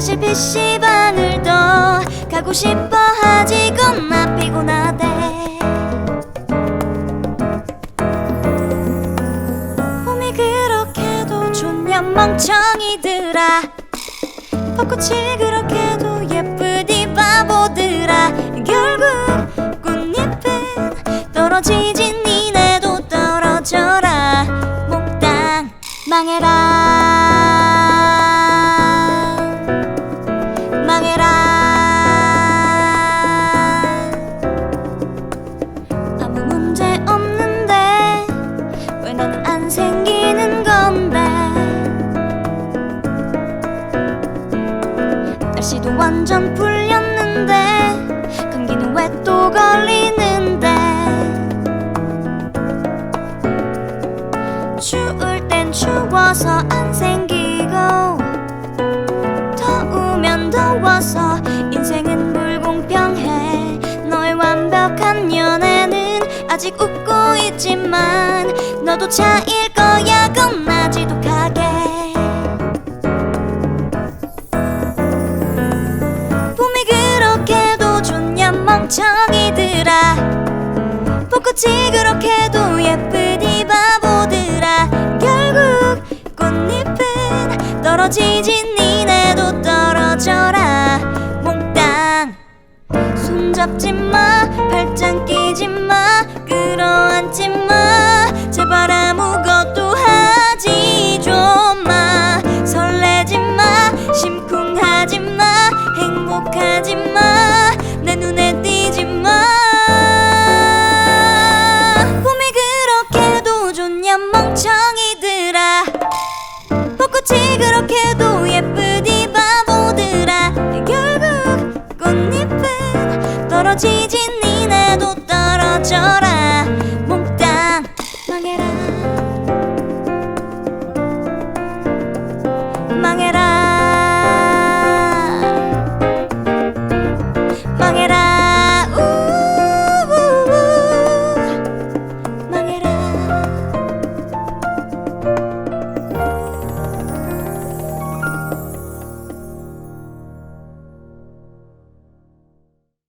사실 PC방을 더 가고 싶어 하지 겁나 피곤하대. 봄이 그렇게도 좋냐 멍청이들아. 벚꽃이 그렇게도 예쁘디 바보들아. 결국 꽃잎은 떨어지지 생기는 건데. 날씨도 완전 풀렸는데 감기는 왜 또 걸리는데. 추울 땐 추워서 안 생기고 더우면 더워서 인생은 불공평해. 너의 완벽한 연애는 아직 웃고 있지만 너도 차일 거야. 겁나 지독하게. 봄이 그렇게도 좋냐 멍청이들아. 벚꽃이 그렇게도 예쁘디 바보들아. 결국 꽃잎은 떨어지지 손 잡지 마 팔짱 끼지 마 끌어안지 마. 제발 아무것도 하지 좀 마. 설레지 마 심쿵하지 마 행복하지 마 내 눈에 띄지 마. 봄이 그렇게도 좋냐 멍청이들아. 벚꽃이 그렇게 떨어지진 니네도 떨어져라.